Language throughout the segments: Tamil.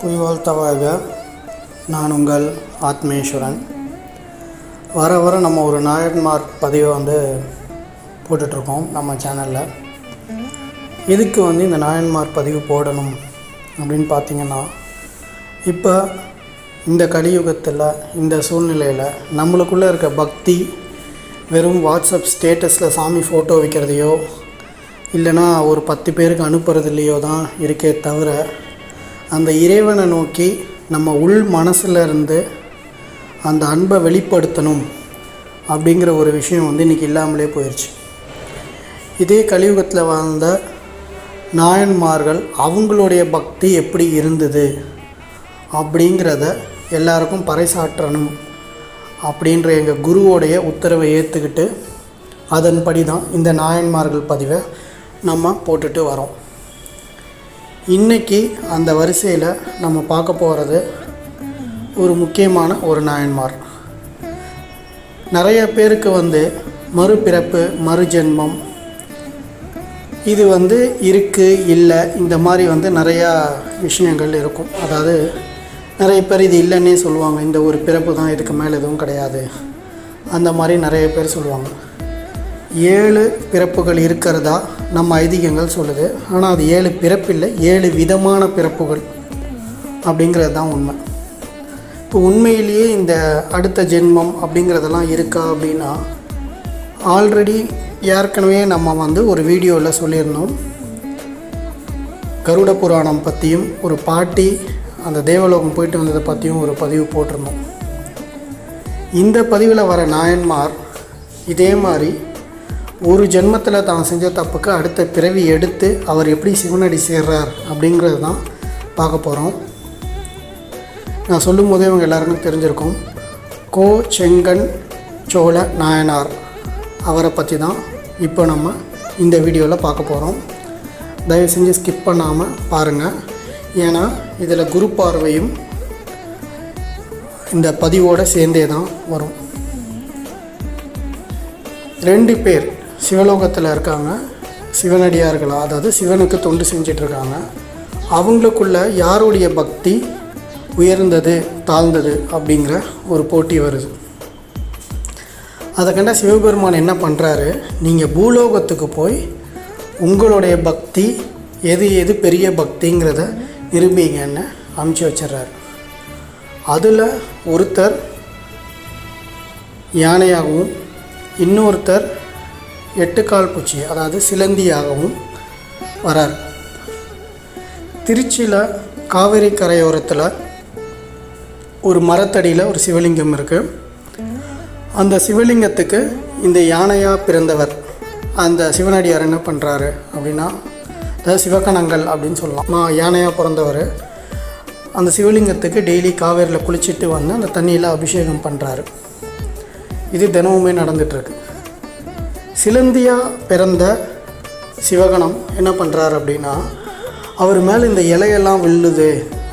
புய்வாழ்த்தவாக நான் உங்கள் ஆத்மேஸ்வரன். வர வர நம்ம ஒரு நாயன்மார் பதிவை வந்து போட்டுட்ருக்கோம் நம்ம சேனலில். எதுக்கு வந்து இந்த நாயன்மார் பதிவு போடணும் அப்படின்னு பார்த்தீங்கன்னா இப்போ இந்த கலியுகத்தில் இந்த சூழ்நிலையில் நம்மளுக்குள்ளே இருக்க பக்தி வெறும் வாட்ஸ்அப் ஸ்டேட்டஸில் சாமி ஃபோட்டோ வைக்கிறதையோ இல்லைன்னா ஒரு பத்து பேருக்கு அனுப்புறதுலையோ தான் இருக்கே தவிர அந்த இறைவனை நோக்கி நம்ம உள் மனசில் இருந்து அந்த அன்பை வெளிப்படுத்தணும் அப்படிங்கிற ஒரு விஷயம் வந்து இன்றைக்கி இல்லாமலே போயிடுச்சு இதே கலியுகத்தில் வாழ்ந்த நாயன்மார்கள் அவங்களுடைய பக்தி எப்படி இருந்தது அப்படிங்கிறத எல்லாருக்கும் பறைசாற்றணும் அப்படின்ற எங்கள் குருவோடைய உத்தரவை ஏற்றுக்கிட்டு அதன்படி தான் இந்த நாயன்மார்கள் பதிவை நம்ம போட்டுட்டு வரோம். இன்றைக்கி அந்த வரிசையில் நம்ம பார்க்க போகிறது ஒரு முக்கியமான ஒரு நாயன்மார். நிறைய பேருக்கு வந்து மறுபிறப்பு மறுஜென்மம் இது வந்து இருக்குது இல்லை இந்த மாதிரி வந்து நிறையா விஷயங்கள் இருக்கும். அதாவது நிறைய பேர் இது இல்லைன்னே சொல்லுவாங்க. இந்த ஒரு பிறப்பு தான் இதுக்கு மேலே எதுவும் கிடையாது. அந்த மாதிரி நிறைய பேர் சொல்லுவாங்க. ஏழு பிறப்புகள் இருக்கிறதா நம்ம ஐதீகங்கள் சொல்லுது. ஆனால் அது ஏழு பிறப்பில்லை ஏழு விதமான பிறப்புகள் அப்படிங்கிறது தான் உண்மை. இப்போ உண்மையிலேயே இந்த அடுத்த ஜென்மம் அப்படிங்கிறதெல்லாம் இருக்கா அப்படின்னா ஆல்ரெடி ஏற்கனவே நம்ம வந்து ஒரு வீடியோவில் சொல்லியிருந்தோம். கருட புராணம் பற்றியும் ஒரு பாட்டி அந்த தேவலோகம் போயிட்டு வந்ததை பற்றியும் ஒரு பதிவு போட்டிருந்தோம். இந்த பதிவில் வர நாயன்மார் இதே மாதிரி ஒரு ஜென்மத்தில் தான் செஞ்ச தப்புக்கு அடுத்த பிறவி எடுத்து அவர் எப்படி சிவனடி சேர்றார் அப்படிங்கிறது தான் பார்க்க போகிறோம் நான் சொல்லும் போதே இவங்க எல்லாருக்கும் தெரிஞ்சிருக்கோம். கோ செங்கன் சோழ நாயனார் அவரை பற்றி தான் இப்போ நம்ம இந்த வீடியோவில் பார்க்க போகிறோம் தயவு செஞ்சு ஸ்கிப் பண்ணாமல் பாருங்கள் ஏன்னா இதில் குரு பார்வையும் இந்த பதிவோடு சேர்ந்தே தான் வரும். ரெண்டு பேர் சிவலோகத்தில் இருக்காங்க. சிவனடியார்களாக அதாவது சிவனுக்கு தொண்டு செஞ்சிட்ருக்காங்க. அவங்களுக்குள்ள யாருடைய பக்தி உயர்ந்தது தாழ்ந்தது அப்படிங்கிற ஒரு போட்டி வருது. அதை கண்ட சிவபெருமான் என்ன பண்ணுறாரு நீங்கள் பூலோகத்துக்கு போய் உங்களுடைய பக்தி எது எது பெரிய பக்திங்கிறத நிரூபிங்கன்னு அமுச்சு வச்சிடுறாரு அதில் ஒருத்தர் யானையாகவும் இன்னொருத்தர் எட்டுக்கால் பூச்சி அதாவது சிலந்தியாகவும் வரார். திருச்சியில் காவிரி கரையோரத்தில் ஒரு மரத்தடியில் ஒரு சிவலிங்கம் இருக்குது அந்த சிவலிங்கத்துக்கு இந்த யானையாக பிறந்தவர் அந்த சிவனடியார் என்ன பண்ணுறாரு அப்படின்னா அதாவது சிவகணங்கள் அப்படின்னு சொல்லலாம். நான் யானையாக பிறந்தவர். அந்த சிவலிங்கத்துக்கு டெய்லி காவேரியில் குளிச்சுட்டு வந்து அந்த தண்ணியில் அபிஷேகம் பண்ணுறாரு இது தினமுமே நடந்துகிட்ருக்கு சிலந்தியாக பிறந்த சிவகணம் என்ன பண்ணுறாரு அப்படின்னா அவர் மேலே இந்த இலையெல்லாம் விழுது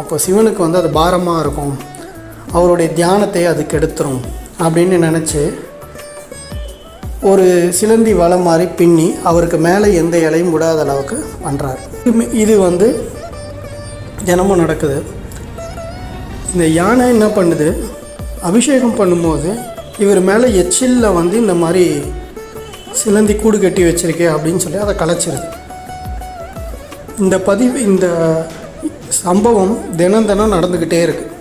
அப்போ சிவனுக்கு வந்து அது பாரமாக இருக்கும். அவருடைய தியானத்தை அது கெடுத்துரும் அப்படின்னு நினச்சி ஒரு சிலந்தி வலை மாதிரி பின்னி அவருக்கு மேலே எந்த இலையும் விடாத அளவுக்கு பண்ணுறாரு இது வந்து தினமும் நடக்குது. இந்த யானை என்ன பண்ணுது? அபிஷேகம் பண்ணும்போது இவர் மேலே எச்சிலில் வந்து இந்த மாதிரி சிலந்தி கூடு கட்டி வச்சிருக்கே அப்படின்னு சொல்லி அதை கலைச்சிருது. இந்த பதிவு இந்த சம்பவம் தினம் தினம் நடந்துக்கிட்டே இருக்குது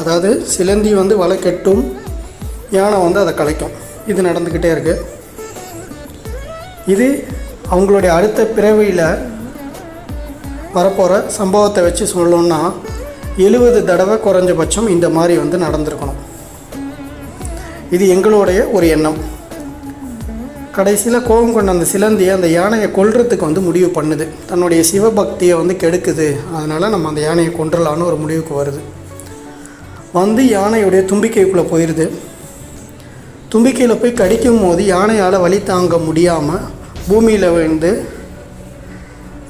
அதாவது சிலந்தி வந்து வலை கெட்டும் யானை வந்து அதை கலைக்கும். இது நடந்துக்கிட்டே இருக்குது இது அவங்களுடைய அடுத்த பிறவியில் வரப்போகிற சம்பவத்தை வச்சு சொல்லணும்னா எழுபது தடவை குறைஞ்சபட்சம் இந்த மாதிரி வந்து நடந்திருக்கணும். இது எங்களுடைய ஒரு எண்ணம். கடைசியில் கோபம் கொண்ட அந்த சிலந்தியை அந்த யானையை கொல்றதுக்கு வந்து முடிவு பண்ணுது. தன்னுடைய சிவபக்தியை வந்து கெடுக்குது. அதனால் நம்ம அந்த யானையை கொன்றலான்னு ஒரு முடிவுக்கு வருது. வந்து யானையுடைய தும்பிக்கைக்குள்ளே போயிடுது தும்பிக்கையில் போய் கடிக்கும் போது யானையால் வழி தாங்க முடியாமல் பூமியில் விழுந்து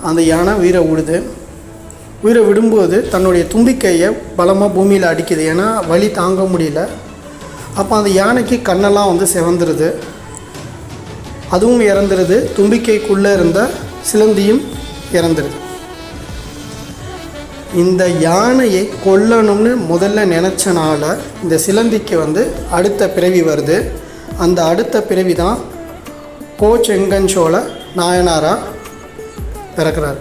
அந்த யானை உயிரை விடுது. உயிரை விடும்போது தன்னுடைய தும்பிக்கையை பலமாக பூமியில் அடிக்குது. ஏன்னா வழி தாங்க முடியல. அப்போ அந்த யானைக்கு கண்ணெல்லாம் வந்து செவந்துருது. அதுவும் இறந்துருது. தும்பிக்கைக்குள்ளே இருந்த சிலந்தியும் இறந்துருது. இந்த யானையை கொல்லணும்னு முதல்ல நினச்சனால இந்த சிலந்திக்கு வந்து அடுத்த பிறவி வருது. அந்த அடுத்த பிறவி தான் கோ செங்கஞ்சோழ நாயனாரா பிறக்கிறார்.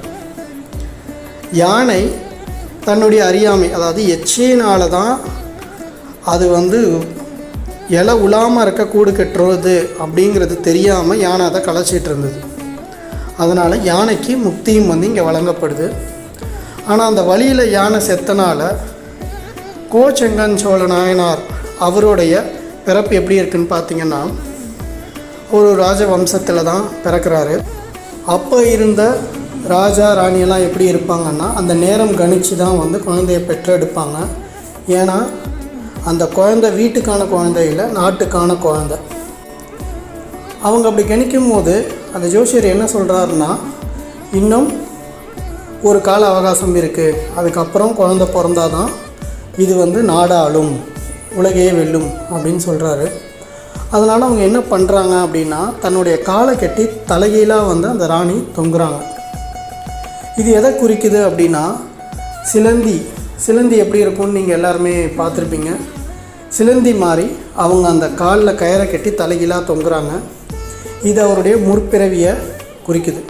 யானை தன்னுடைய அறியாமை அதாவது எச்சையினால தான் அது வந்து இலை உலாமல் இருக்க கூடு கட்டுறது அப்படிங்கிறது தெரியாமல் யானை அதை களைச்சிட்டு இருந்தது. அதனால் யானைக்கு முக்தியும் வந்து இங்கே வழங்கப்படுது. ஆனால் அந்த வழியில் யானை செத்தனால் கோச்செங்கன் சோழ நாயனார் அவருடைய பிறப்பு எப்படி இருக்குன்னு பார்த்தீங்கன்னா ஒரு ராஜ வம்சத்தில் தான் பிறக்கிறாரு. அப்போ இருந்த ராஜா ராணியெல்லாம் எப்படி இருப்பாங்கன்னா அந்த நேரம் கணித்து தான் வந்து குழந்தைய பெற்றெடுப்பாங்க. ஏன்னா அந்த குழந்தை வீட்டுக்கான குழந்தை இல்லை நாட்டுக்கான குழந்தை. அவங்க அப்படி கணிக்கும் போது அந்த ஜோசியர் என்ன சொல்கிறாருன்னா இன்னும் ஒரு கால அவகாசம் இருக்குது அதுக்கப்புறம் குழந்தை பிறந்தாதான் இது வந்து நாடாளும் உலகையே வெல்லும் அப்படின்னு சொல்கிறாரு அதனால் அவங்க என்ன பண்ணுறாங்க அப்படின்னா தன்னுடைய காலை கட்டி தலைகீழாக வந்து அந்த ராணி தொங்குறாங்க. இது எதை குறிக்குது அப்படின்னா சிலந்தி சிலந்தி எப்படி இருக்கும்னு நீங்கள் எல்லாருமே பார்த்துருப்பீங்க. சிலந்தி மாதிரி அவங்க அந்த காலில் கயிறை கட்டி தலைகீழாக தொங்குறாங்க. இது அவருடைய முற்பிறவியை குறிக்குது.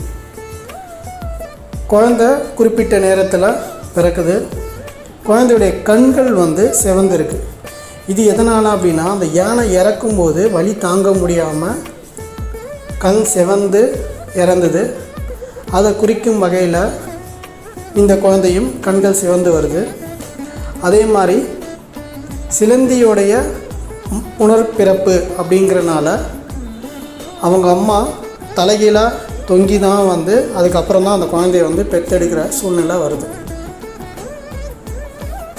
குழந்தை குறிப்பிட்ட நேரத்தில் பிறக்குது. குழந்தையுடைய கண்கள் வந்து சிவந்திருக்கு. இது எதனால் அப்படின்னா அந்த யானை இறக்கும்போது வழி தாங்க முடியாமல் கண் சிவந்து இறந்தது. அதை குறிக்கும் வகையில் இந்த குழந்தையும் கண்கள் சிவந்து வருது. அதே மாதிரி சிலந்தியோடைய உணர்பிறப்பு அப்படிங்கிறனால அவங்க அம்மா தலைகீழாக தொங்கி தான் வந்து அதுக்கப்புறம் தான் அந்த குழந்தைய வந்து பெத்தெடுக்கிற சூழ்நிலை வருது.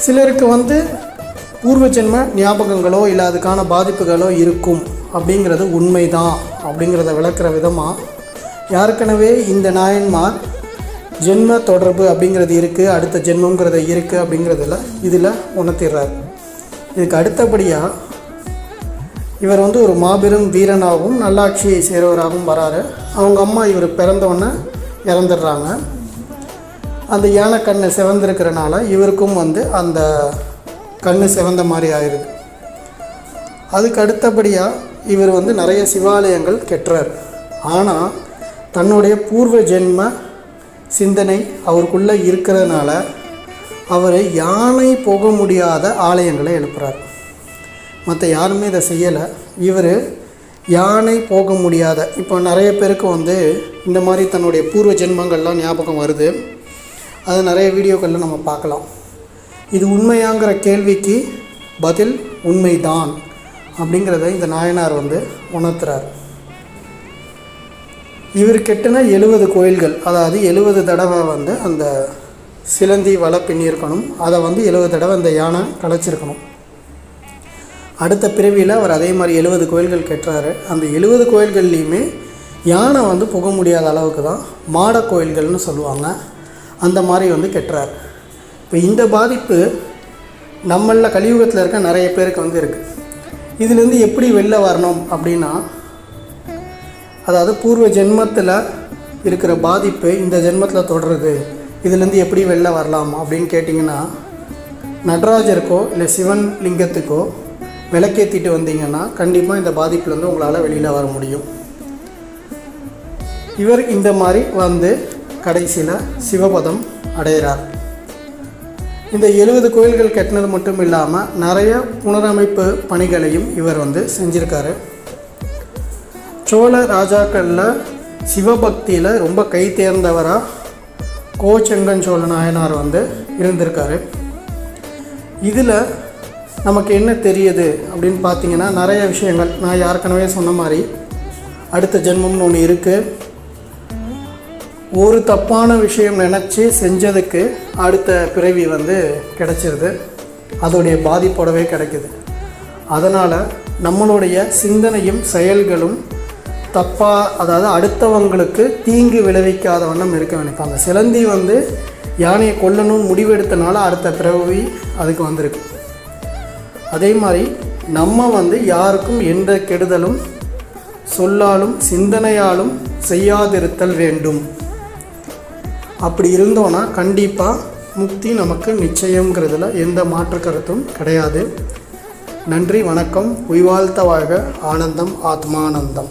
சிலருக்கு வந்து பூர்வ ஜென்ம ஞாபகங்களோ இல்லை அதுக்கான பாதிப்புகளோ இருக்கும் அப்படிங்கிறது உண்மைதான் அப்படிங்கிறத விளக்குற விதமாக ஏற்கனவே இந்த நாயன்மார் ஜென்ம தொடர்பு அப்படிங்கிறது இருக்குது அடுத்த ஜென்மங்கிறது இருக்குது அப்படிங்கிறதுல இதில் உணர்த்திடுறார். இதுக்கு அடுத்தபடியாக இவர் வந்து ஒரு மாபெரும் வீரனாகவும் நல்லாட்சியை சேர்வராகவும் வராரு. அவங்க அம்மா இவர் பிறந்தவொன்னே இறந்துடுறாங்க. அந்த யானை கண்ணு சிவந்திருக்கிறனால இவருக்கும் வந்து அந்த கண்ணு சிவந்த மாதிரி ஆயிடுது அதுக்கு அடுத்தபடியாக இவர் வந்து நிறைய சிவாலயங்கள் கெட்டுறார். ஆனால் தன்னுடைய பூர்வ ஜென்ம சிந்தனை அவருக்குள்ளே இருக்கிறதுனால அவர் யானை போக முடியாத ஆலயங்களை எழுப்புறார். மற்ற யாருமே இதை செய்யலை. இவர் யானை போக முடியாத இப்போ நிறைய பேருக்கு வந்து இந்த மாதிரி தன்னுடைய பூர்வ ஜென்மங்கள்லாம் ஞாபகம் வருது. அது நிறைய வீடியோக்களில் நம்ம பார்க்கலாம். இது உண்மையாங்கிற கேள்விக்கு பதில் உண்மைதான் அப்படிங்கிறத இந்த நாயனார் வந்து உணர்த்துறார். இவர் கெட்டின எழுபது கோயில்கள் அதாவது எழுபது தடவை வந்து அந்த சிலந்தி வலை பின்னியிருக்கணும். அதை வந்து எழுபது தடவை அந்த யானை கலைச்சிருக்கணும். அடுத்த பிறவியில் அவர் அதே மாதிரி எழுபது கோயில்கள் கெட்டுறாரு. அந்த எழுபது கோயில்கள்லேயுமே யானை வந்து புக முடியாத அளவுக்கு தான் மாட கோயில்கள்னு சொல்லுவாங்க. அந்த மாதிரி வந்து கெட்டுறாரு. இப்போ இந்த பாதிப்பு நம்மளில் கலியுகத்தில் இருக்க நிறைய பேருக்கு வந்து இருக்குது இதுலேருந்து எப்படி வெளில வரணும் அப்படின்னா அதாவது பூர்வ ஜென்மத்தில் இருக்கிற பாதிப்பு இந்த ஜென்மத்தில் தொடருது. இதுலேருந்து எப்படி வெளில வரலாம் அப்படின்னு கேட்டிங்கன்னா நடராஜருக்கோ இல்லை சிவன் லிங்கத்துக்கோ விளக்கேற்றிட்டு வந்தீங்கன்னா கண்டிப்பாக இந்த பாதிப்புலேருந்து உங்களால் வெளியில் வர முடியும். இவர் இந்த மாதிரி வந்து கடைசியில் சிவபதம் அடைகிறார். இந்த எழுபது கோயில்கள் கட்டினது மட்டும் இல்லாமல் நிறைய புனரமைப்பு பணிகளையும் இவர் வந்து செஞ்சுருக்காரு. சோழ ராஜாக்களில் சிவபக்தியில் ரொம்ப கை தேர்ந்தவராக கோச்செங்கன் சோழ நாயனார் வந்து இருந்திருக்காரு. இதில் நமக்கு என்ன தெரியுது அப்படின்னு பார்த்தீங்கன்னா நிறைய விஷயங்கள். நான் ஏற்கனவே சொன்ன மாதிரி அடுத்த ஜென்மம்னு ஒன்று இருக்குது ஒரு தப்பான விஷயம் நினச்சி செஞ்சதுக்கு அடுத்த பிறவி வந்து கிடச்சிருது. அதோடைய பாதிப்போடவே கிடைக்குது. அதனால் நம்மளுடைய சிந்தனையும் செயல்களும் தப்பாக அதாவது அடுத்தவங்களுக்கு தீங்கு விளைவிக்காத வண்ணம் இருக்க நினைப்பாங்க. சிலந்தி வந்து யானையை கொல்லணும்னு முடிவெடுத்தனால அடுத்த பிறவி அதுக்கு வந்திருக்கு. அதே மாதிரி நம்ம வந்து யாருக்கும் எந்த கெடுதலும் சொல்லாலும் சிந்தனையாலும் செய்யாதிருத்தல் வேண்டும். அப்படி இருந்தோன்னா கண்டிப்பாக முக்தி நமக்கு நிச்சயங்கிறதுல எந்த மாற்று கருத்தும் கிடையாது. நன்றி வணக்கம். உய்வாழ்த்த வாழ்க. ஆனந்தம் ஆத்மானந்தம்.